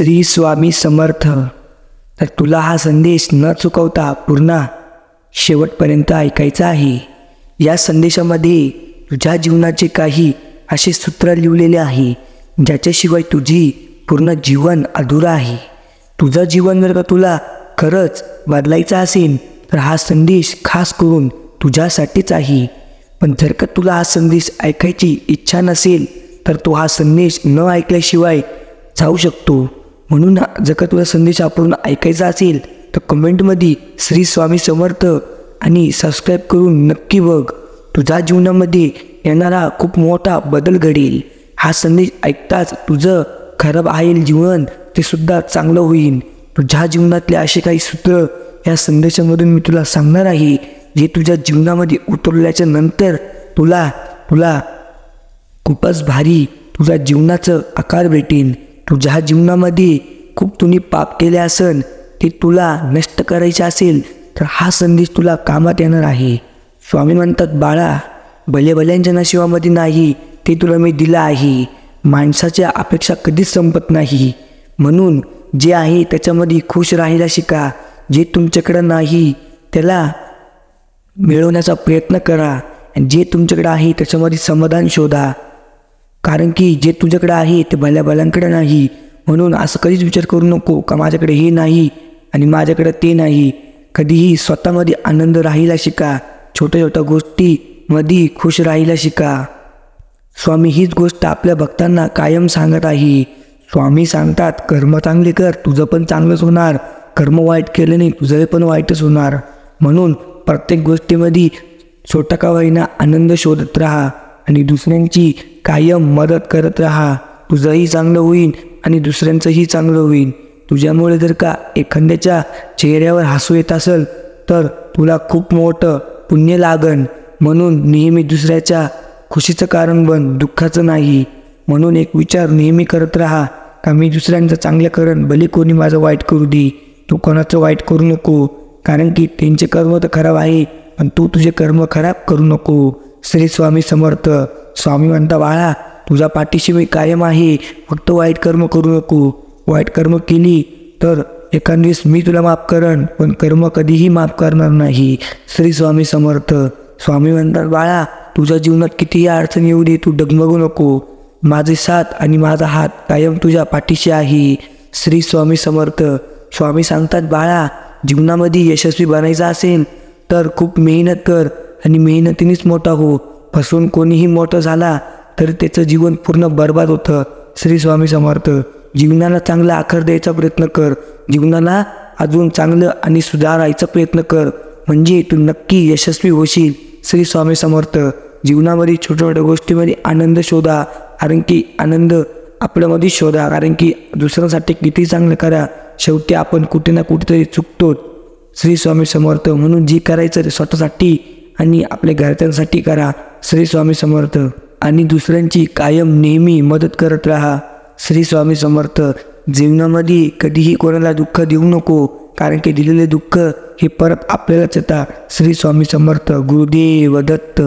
श्री स्वामी समर्थ. तर तुला हा संदेश न चुकवता पूर्ण शेवटपर्यंत ऐकायचा आहे. या संदेशामध्ये तुझ्या जीवनाचे काही असे सूत्र लिहिलेले आहे ज्याच्याशिवाय तुझी पूर्ण जीवन अधुरं आहे. तुझं जीवन जर का तुला खरंच बदलायचं असेल तर हा संदेश खास करून तुझ्यासाठीच आहे. पण जर का तुला हा संदेश ऐकायची इच्छा नसेल तर तो हा संदेश न ऐकल्याशिवाय जाऊ शकतो. म्हणून जर का तुला संदेश आपण ऐकायचा असेल तर कमेंटमध्ये श्री स्वामी समर्थ आणि सबस्क्राईब करून नक्की बघ. तुझ्या जीवनामध्ये येणारा खूप मोठा बदल घडेल. हा संदेश ऐकताच तुझं खराब आहे जीवन ते सुद्धा चांगलं होईल. तुझ्या जीवनातले असे काही सूत्र या संदेशामधून मी तुला सांगणार आहे जे तुझ्या जीवनामध्ये उतरल्याच्या नंतर तुला तुला खूपच भारी तुझ्या जीवनाचं आकार भेटेल. तुझ्या जीवनामध्ये खूप तुम्ही पाप केले असन ते तुला नष्ट करायचे असेल तर हा संदेश तुला कामात येणार आहे. स्वामी म्हणतात बाळा भले भल्यांच्या नशिबामध्ये नाही ते तुला मी दिलं आहे. माणसाच्या अपेक्षा कधीच संपत नाही. म्हणून जे आहे त्याच्यामध्ये खुश राहायला शिका. जे तुमच्याकडं नाही त्याला मिळवण्याचा प्रयत्न करा. आणि जे तुमच्याकडे आहे त्याच्यामध्ये समाधान शोधा. कारण की जे तुझ्याकडे आहे ते भल्या भल्यांकडे नाही. म्हणून असं कधीच विचार करू नको का माझ्याकडे हे नाही आणि माझ्याकडे ते नाही. कधीही स्वतःमध्ये आनंद राहायला शिका. छोट्या छोट्या गोष्टीमध्ये खुश राहायला शिका. स्वामी हीच गोष्ट आपल्या भक्तांना कायम सांगत आहे. स्वामी सांगतात कर्म चांगले कर तुझं पण चांगलंच होणार. कर्म वाईट केलं नाही तुझं पण वाईटच होणार. म्हणून प्रत्येक गोष्टीमध्ये छोटा का होईना आनंद शोधत राहा. आणि दुसऱ्यांची कायम मदत करत राहा. तुझंही चांगलं होईल आणि दुसऱ्यांचंही चांगलं होईल तुझ्यामुळे जर का एखाद्याच्या चेहऱ्यावर हसू येत असेल तर तुला खूप मोठं पुण्य लागन. म्हणून नेहमी दुसऱ्याच्या खुशीचं कारण बन दुःखाचं नाही. म्हणून एक विचार नेहमी करत राहा का मी दुसऱ्यांचं चांगलं करण भले कोणी माझं वाईट करू दे. तू कोणाचं वाईट करू नको कारण की त्यांचे कर्म तर खराब आहे पण तू तुझे कर्म खराब करू नको. श्री स्वामी समर्थ. स्वामी म्हणता बाळा तुझा पाठीशी मी कायम आहे. फक्त वाईट कर्म करू नको. वाईट कर्म केली तर एखाद्यावेळेस मी तुला माफ करण पण कर्म कधीही माफ करणार नाही. श्री स्वामी समर्थ. स्वामी म्हणतात बाळा तुझ्या जीवनात कितीही अडचण येऊ दे तू डगमगू नको. माझे साथ आणि माझा हात कायम तुझ्या पाठीशी आहे. श्री स्वामी समर्थ. स्वामी सांगतात बाळा जीवनामध्ये यशस्वी बनायचं असेल तर खूप मेहनत कर. आणि मेहनतीनेच मोठा हो फसून कोणीही मोठं झाला तर त्याचं जीवन पूर्ण बर्बाद होतं. श्री स्वामी समर्थ जीवनाला चांगला आकार द्यायचा प्रयत्न कर. जीवनाला अजून चांगलं आणि सुधारायचा प्रयत्न कर. म्हणजे तू नक्की यशस्वी होशील. श्री स्वामी समर्थ जीवनामध्ये छोट्या छोट्या गोष्टीमध्ये आनंद शोधा. कारण की आनंद आपल्यामध्ये शोधा. कारण की दुसऱ्यांसाठी किती चांगलं करा. शेवटी आपण कुठे ना कुठेतरी चुकतो श्री स्वामी समर्थ म्हणून जे करायचं ते स्वतःसाठी आणि आपल्या घरच्यांसाठी करा. श्री स्वामी समर्थ. आणि दुसऱ्यांची कायम नेहमी मदत करत राहा. श्री स्वामी समर्थ. जीवनामध्ये कधीही कोणाला दुःख देऊ नको. कारण की दिलेले दुःख हे परत आपल्यालाच येतात. श्री स्वामी समर्थ. गुरुदेव दत्त.